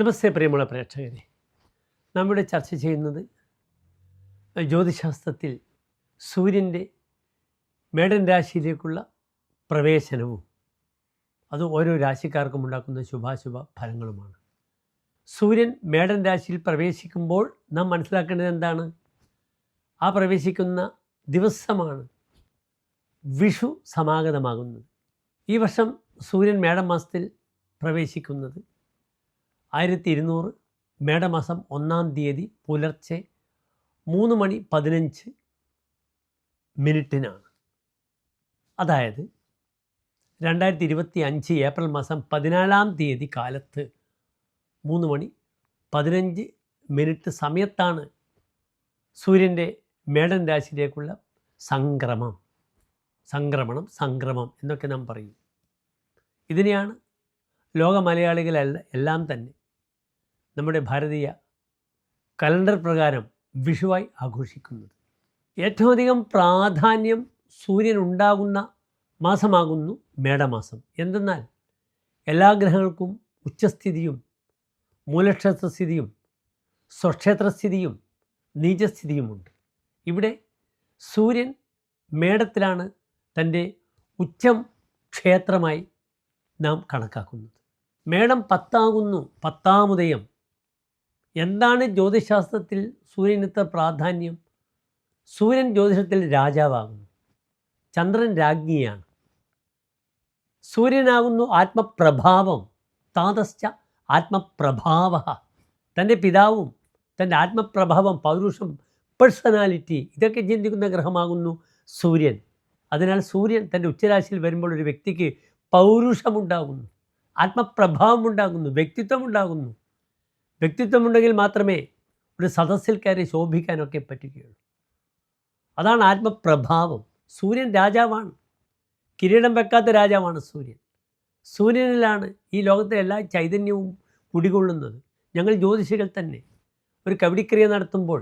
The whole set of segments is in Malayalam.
നമസ്തേ പ്രിയമുള്ള പ്രേക്ഷകരെ. നമ്മുടെ ചർച്ച ചെയ്യുന്നത് ജ്യോതിശാസ്ത്രത്തിൽ സൂര്യന്റെ മേടൻ രാശിയിലേക്കുള്ള പ്രവേശനവും അത് ഓരോ രാശിക്കാർക്കും ഉണ്ടാക്കുന്ന ശുഭാശുഭ ഫലങ്ങളുമാണ്. സൂര്യൻ മേടൻ രാശിയിൽ പ്രവേശിക്കുമ്പോൾ നാം മനസ്സിലാക്കേണ്ടത് എന്താണ്? ആ പ്രവേശിക്കുന്ന ദിവസമാണ് വിഷു സമാഗതമാകുന്നത്. ഈ വർഷം സൂര്യൻ മേടം മാസത്തിൽ പ്രവേശിക്കുന്നത് ആയിരത്തി ഇരുന്നൂറ് മേടമാസം ഒന്നാം തീയതി പുലർച്ചെ മൂന്ന് മണി പതിനഞ്ച് മിനിറ്റിനാണ്. അതായത് രണ്ടായിരത്തി ഇരുപത്തി അഞ്ച് ഏപ്രിൽ മാസം പതിനാലാം തീയതി കാലത്ത് മൂന്ന് മണി പതിനഞ്ച് മിനിറ്റ് സമയത്താണ് സൂര്യന്റെ മേടൻ രാശിയിലേക്കുള്ള സംക്രമം. സംക്രമണം സംക്രമം എന്നൊക്കെ നാം പറയും. ഇതിനെയാണ് ലോക മലയാളികളെല്ലാം എല്ലാം തന്നെ നമ്മുടെ ഭാരതീയ കലണ്ടർ പ്രകാരം വിഷുവായി ആഘോഷിക്കുന്നത്. ഏറ്റവും അധികം പ്രാധാന്യം സൂര്യൻ ഉണ്ടാകുന്ന മാസമാകുന്നു മേടമാസം. എന്തെന്നാൽ എല്ലാ ഗ്രഹങ്ങൾക്കും ഉച്ചസ്ഥിതിയും മൂലക്ഷേത്രസ്ഥിതിയും സ്വക്ഷേത്രസ്ഥിതിയും നീചസ്ഥിതിയുമുണ്ട്. ഇവിടെ സൂര്യൻ മേടത്തിലാണ് തന്റെ ഉച്ചം ക്ഷേത്രമായി നാം കണക്കാക്കുന്നത്. മേടം പത്താകുന്നു പത്താമുദയം എന്താണ് ജ്യോതിശാസ്ത്രത്തിൽ സൂര്യനത്തെ പ്രാധാന്യം? സൂര്യൻ ജ്യോതിഷത്തിൽ രാജാവാകുന്നു. ചന്ദ്രൻ രാജ്ഞിയാണ്. സൂര്യനാകുന്നു ആത്മപ്രഭാവം. താതശ്ച ആത്മപ്രഭാവ. തന്റെ പിതാവും തന്റെ ആത്മപ്രഭാവം പൗരുഷം പേഴ്സണാലിറ്റി ഇതൊക്കെ ചിന്തിക്കുന്ന ഗ്രഹമാകുന്നു സൂര്യൻ. അതിനാൽ സൂര്യൻ തന്റെ ഉച്ചരാശിയിൽ വരുമ്പോൾ ഒരു വ്യക്തിക്ക് പൗരുഷമുണ്ടാകുന്നു ആത്മപ്രഭാവം ഉണ്ടാകുന്നു വ്യക്തിത്വം ഉണ്ടാകുന്നു വ്യക്തിത്വമുണ്ടെങ്കിൽ മാത്രമേ ഒരു സദസ്സിൽ കയറി ശോഭിക്കാനൊക്കെ പറ്റുകയുള്ളൂ. അതാണ് ആത്മപ്രഭാവം. സൂര്യൻ രാജാവാണ്. കിരീടം വെക്കാത്ത രാജാവാണ് സൂര്യൻ. സൂര്യനിലാണ് ഈ ലോകത്തെ എല്ലാ ചൈതന്യവും കുടികൊള്ളുന്നത്. ഞങ്ങൾ ജ്യോതിഷികൾ തന്നെ. ഒരു കവിടിക്രിയ നടത്തുമ്പോൾ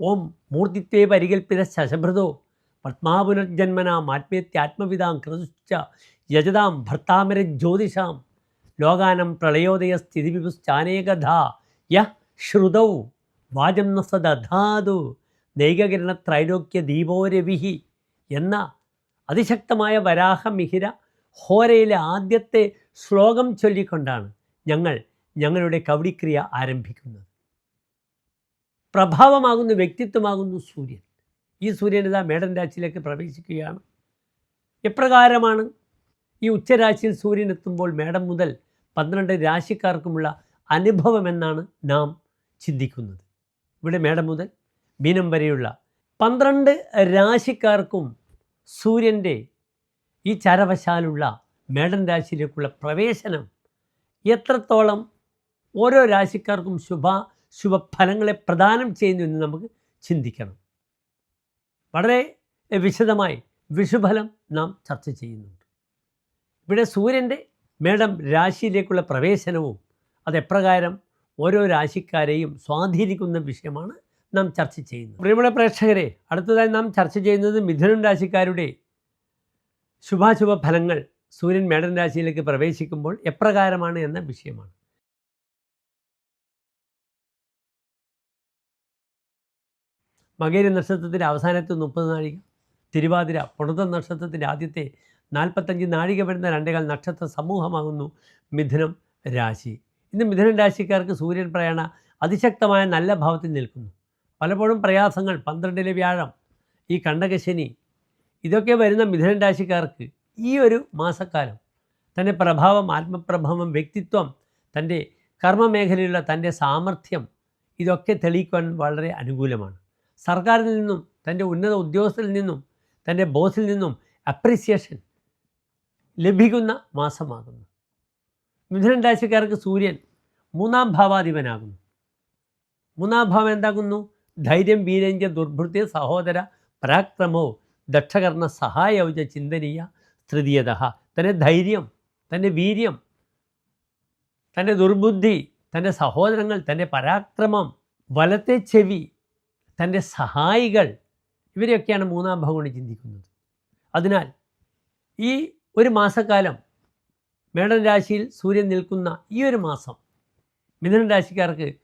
ഓം മൂർത്തിത്വേ പരികൽപ്പിത ശശഭൃതോ പത്മാപുനർജന്മനാം ആത്മീയത്യാത്മവിതാം ക്രതുശ്ച യജതാം ഭർത്താമര ജ്യോതിഷാം ലോകാനം പ്രളയോദയ സ്ഥിതിവിപുശ്ചാനേകഥ യഹ് ശ്രുതൗ വാചം ന സദധാതു നൈകകിരണ ത്രൈലോക്യ ദീപോരവിഹി എന്ന അതിശക്തമായ വരാഹമിഹിര ഹോരയിലെ ആദ്യത്തെ ശ്ലോകം ചൊല്ലിക്കൊണ്ടാണ് ഞങ്ങൾ ഞങ്ങളുടെ കവടിക്രിയ ആരംഭിക്കുന്നത്. പ്രഭാവമാകുന്ന വ്യക്തിത്വമാകുന്നു സൂര്യൻ. ഈ സൂര്യൻ ഇതാ മേടൻ രാശിയിലേക്ക് പ്രവേശിക്കുകയാണ്. എപ്രകാരമാണ്? ഈ ഉച്ചരാശിയിൽ സൂര്യൻ എത്തുമ്പോൾ മേടം മുതൽ പന്ത്രണ്ട് രാശിക്കാർക്കുമുള്ള അനുഭവമെന്നാണ് നാം ചിന്തിക്കുന്നത്. ഇവിടെ മേടം മുതൽ മീനം വരെയുള്ള പന്ത്രണ്ട് രാശിക്കാർക്കും സൂര്യന്റെ ഈ ചരവശാലുള്ള മേടൻ രാശിയിലേക്കുള്ള പ്രവേശനം എത്രത്തോളം ഓരോ രാശിക്കാർക്കും ശുഭ ശുഭഫലങ്ങളെ പ്രദാനം ചെയ്യുന്നു എന്ന് നമുക്ക് ചിന്തിക്കണം. വളരെ വിശദമായി വിഷുഫലം നാം ചർച്ച ചെയ്യുന്നുണ്ട്. ഇവിടെ സൂര്യന്റെ മേടം രാശിയിലേക്കുള്ള പ്രവേശനവും അതെപ്രകാരം ഓരോ രാശിക്കാരെയും സ്വാധീനിക്കുന്ന വിഷയമാണ് നാം ചർച്ച ചെയ്യുന്നത്. പ്രിയമുള്ള പ്രേക്ഷകരെ അടുത്തതായി നാം ചർച്ച ചെയ്യുന്നത് മിഥുനം രാശിക്കാരുടെ ശുഭാശുഭ ഫലങ്ങൾ സൂര്യൻ മേടൻ രാശിയിലേക്ക് പ്രവേശിക്കുമ്പോൾ എപ്രകാരമാണ് എന്ന വിഷയമാണ്. മകേരി നക്ഷത്രത്തിന്റെ അവസാനത്തെ മുപ്പത് നാഴിക തിരുവാതിര പുണത നക്ഷത്രത്തിന്റെ ആദ്യത്തെ നാൽപ്പത്തഞ്ച് നാഴിക വരുന്ന രണ്ടേകാൽ നക്ഷത്ര സമൂഹമാകുന്നു മിഥുനം രാശി. ഇന്ന് മിഥുനം രാശിക്കാർക്ക് സൂര്യൻ പ്രയാണ അതിശക്തമായ നല്ല ഭാവത്തിൽ നിൽക്കുന്നു. പലപ്പോഴും പ്രയാസങ്ങൾ പന്ത്രണ്ടിലെ വ്യാഴം ഈ കണ്ടകശനി ഇതൊക്കെ വരുന്ന മിഥുനം രാശിക്കാർക്ക് ഈ ഒരു മാസക്കാലം തന്റെ പ്രഭാവം ആത്മപ്രഭാവം വ്യക്തിത്വം തന്റെ കർമ്മമേഖലയിലുള്ള തന്റെ സാമർഥ്യം ഇതൊക്കെ തെളിയിക്കുവാൻ വളരെ അനുകൂലമാണ്. സർക്കാരിൽ നിന്നും തന്റെ ഉന്നത ഉദ്യോഗസ്ഥരിൽ നിന്നും തന്റെ ബോസിൽ നിന്നും അപ്രിസിയേഷൻ ലഭിക്കുന്ന മാസമാകുന്നു. മിഥുനൻ രാശിക്കാർക്ക് സൂര്യൻ മൂന്നാം ഭാവാധിപനാകുന്നു. മൂന്നാം ഭാവം എന്താകുന്നു? ധൈര്യം വീരഞ്ച ദുർഭൃത്യ സഹോദര പരാക്രമോ ദക്ഷകർണ സഹായൗജ ചിന്തനീയ തൃതീയത തന്റെ ധൈര്യം തന്റെ വീര്യം തന്റെ ദുർബുദ്ധി തന്റെ സഹോദരങ്ങൾ തന്റെ പരാക്രമം വലത്തെ ചെവി തന്റെ സഹായികൾ ഇവരെയൊക്കെയാണ് മൂന്നാം ഭാവം കൊണ്ട് ചിന്തിക്കുന്നത്. അതിനാൽ ഈ ഒരു മാസക്കാലം മേടൻ രാശിയിൽ സൂര്യൻ നിൽക്കുന്ന ഈ ഒരു മാസം മിഥുനൻ രാശിക്കാർക്ക്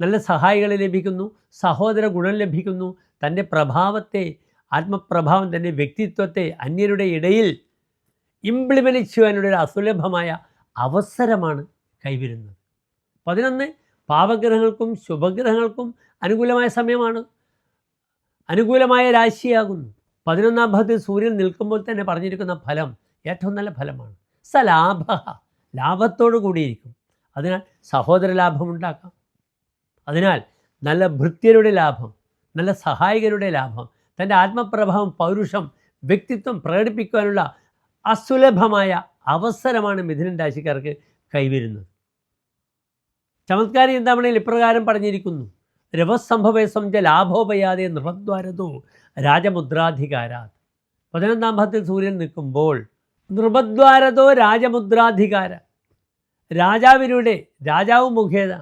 നല്ല സഹായികളെ ലഭിക്കുന്നു സഹോദര ഗുണം ലഭിക്കുന്നു. തന്റെ പ്രഭാവത്തെ ആത്മപ്രഭാവം തന്റെ വ്യക്തിത്വത്തെ അന്യരുടെ ഇടയിൽ ഇംപ്ലിമെന്റ് ചെയ്യുവാനുള്ള ഒരു അസുലഭമായ അവസരമാണ് കൈവരുന്നത്. പതിനൊന്ന് പാവഗ്രഹങ്ങൾക്കും ശുഭഗ്രഹങ്ങൾക്കും അനുകൂലമായ സമയമാണ്. അനുകൂലമായ രാശിയാകുന്നു. പതിനൊന്നാം ഭാഗത്തിൽ സൂര്യൻ നിൽക്കുമ്പോൾ തന്നെ പറഞ്ഞിരിക്കുന്ന ഫലം ഏറ്റവും നല്ല ഫലമാണ്. സലാഭ. ലാഭത്തോടു കൂടിയിരിക്കും. അതിനാൽ സഹോദര ലാഭമുണ്ടാക്കാം അതിനാൽ നല്ല ഭൃത്യരുടെ ലാഭം നല്ല സഹായികരുടെ ലാഭം തന്റെ ആത്മപ്രഭാവം പൗരുഷം വ്യക്തിത്വം പ്രകടിപ്പിക്കുവാനുള്ള അസുലഭമായ അവസരമാണ് മിഥുനൻ രാശിക്കാർക്ക് കൈവരുന്നത്. ചമത്കാരി എന്താണെങ്കിൽ ഇപ്രകാരം പറഞ്ഞിരിക്കുന്നു. രവസംഭവേ സംജ ലാഭോപയാതെ നൃപദ്വാരതോ രാജമുദ്രാധികാരാത്. പതിനൊന്നാം ഭാഗത്തിൽ സൂര്യൻ നിൽക്കുമ്പോൾ നൃപദ്വാരതോ രാജമുദ്രാധികാര. രാജാവിലൂടെ രാജാവ് മുഖേന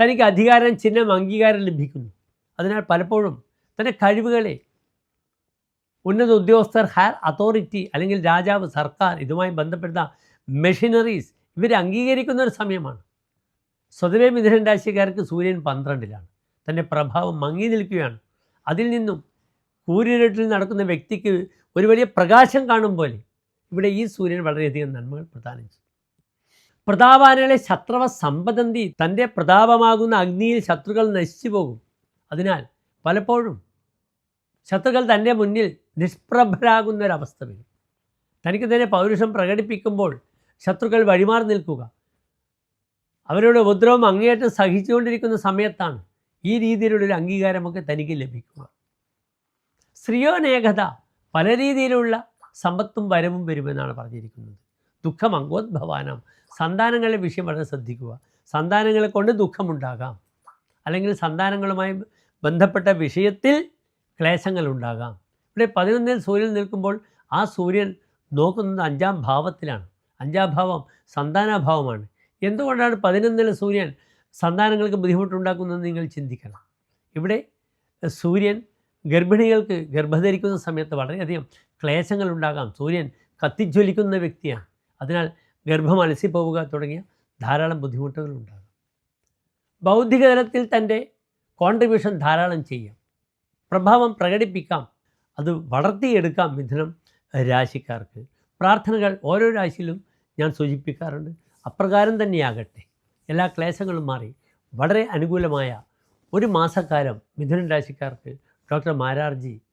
തനിക്ക് അധികാരം ചിഹ്നം അംഗീകാരം ലഭിക്കുന്നു. അതിനാൽ പലപ്പോഴും തന്റെ കഴിവുകളെ ഉന്നത ഉദ്യോഗസ്ഥർ ഹയർ അതോറിറ്റി അല്ലെങ്കിൽ രാജാവ് സർക്കാർ ഇതുമായി ബന്ധപ്പെടുന്ന മെഷീനറീസ് ഇവർ അംഗീകരിക്കുന്ന ഒരു സമയമാണ്. സ്വതവേ മിഥുനൻ രാശിക്കാർക്ക് സൂര്യൻ പന്ത്രണ്ടിലാണ്. തന്റെ പ്രഭാവം മങ്ങി നിൽക്കുകയാണ്. അതിൽ നിന്നും കൂരിരുട്ടിൽ നടക്കുന്ന വ്യക്തിക്ക് ഒരു വലിയ പ്രകാശം കാണും പോലെ. ഇവിടെ ഈ സൂര്യൻ വളരെയധികം നന്മകൾ പ്രദാനം ചെയ്യും പ്രതാപാനകളെ ശത്രുവ സമ്പതന്തി തന്റെ പ്രതാപമാകുന്ന അഗ്നിയിൽ ശത്രുക്കൾ നശിച്ചു പോകും. അതിനാൽ പലപ്പോഴും ശത്രുക്കൾ തന്റെ മുന്നിൽ നിഷ്പ്രഭരാകുന്ന ഒരവസ്ഥ വരും. തനിക്ക് തന്നെ പൗരുഷം പ്രകടിപ്പിക്കുമ്പോൾ ശത്രുക്കൾ വഴിമാറി നിൽക്കുക. അവരുടെ ഉപദ്രവം അങ്ങേയറ്റം സഹിച്ചുകൊണ്ടിരിക്കുന്ന സമയത്താണ് ഈ രീതിയിലുള്ളൊരു അംഗീകാരമൊക്കെ തനിക്ക് ലഭിക്കുക. സ്ത്രീയോനേകത പല രീതിയിലുള്ള സമ്പത്തും വരവും വരുമെന്നാണ് പറഞ്ഞിരിക്കുന്നത്. ദുഃഖം അങ്കോദ്ഭവാനം. സന്താനങ്ങളുടെ വിഷയം വളരെ ശ്രദ്ധിക്കുക. സന്താനങ്ങളെ കൊണ്ട് ദുഃഖമുണ്ടാകാം. അല്ലെങ്കിൽ സന്താനങ്ങളുമായി ബന്ധപ്പെട്ട വിഷയത്തിൽ ക്ലേശങ്ങളുണ്ടാകാം. ഇവിടെ പതിനൊന്നിൽ സൂര്യൻ നിൽക്കുമ്പോൾ ആ സൂര്യൻ നോക്കുന്നത് അഞ്ചാം ഭാവത്തിലാണ്. അഞ്ചാം ഭാവം സന്താനാഭാവമാണ്. എന്തുകൊണ്ടാണ് പതിനൊന്നിൽ സൂര്യൻ സന്താനങ്ങൾക്ക് ബുദ്ധിമുട്ടുണ്ടാക്കുന്നതെന്ന് നിങ്ങൾ ചിന്തിക്കണം. ഇവിടെ സൂര്യൻ ഗർഭിണികൾക്ക് ഗർഭധരിക്കുന്ന സമയത്ത് വളരെയധികം ക്ലേശങ്ങൾ ഉണ്ടാകാം. സൂര്യൻ കത്തിജ്വലിക്കുന്ന വ്യക്തിയാണ്. അതിനാൽ ഗർഭം അലസിപ്പോവുക തുടങ്ങിയ ധാരാളം ബുദ്ധിമുട്ടുകൾ ഉണ്ടാകും. ബൗദ്ധിക തലത്തിൽ തന്റെ കോൺട്രിബ്യൂഷൻ ധാരാളം ചെയ്യാം. പ്രഭാവം പ്രകടിപ്പിക്കാം. അത് വളർത്തിയെടുക്കാം മിഥുനം രാശിക്കാർക്ക്. പ്രാർത്ഥനകൾ ഓരോ രാശിയിലും ഞാൻ സൂചിപ്പിക്കാറുണ്ട്. അപ്രകാരം തന്നെയാകട്ടെ. എല്ലാ ക്ലേശങ്ങളും മാറി. വളരെ അനുകൂലമായ ഒരു മാസക്കാലം മിഥുനൻ രാശിക്കാർക്ക് ഡോക്ടർ മാരാർജി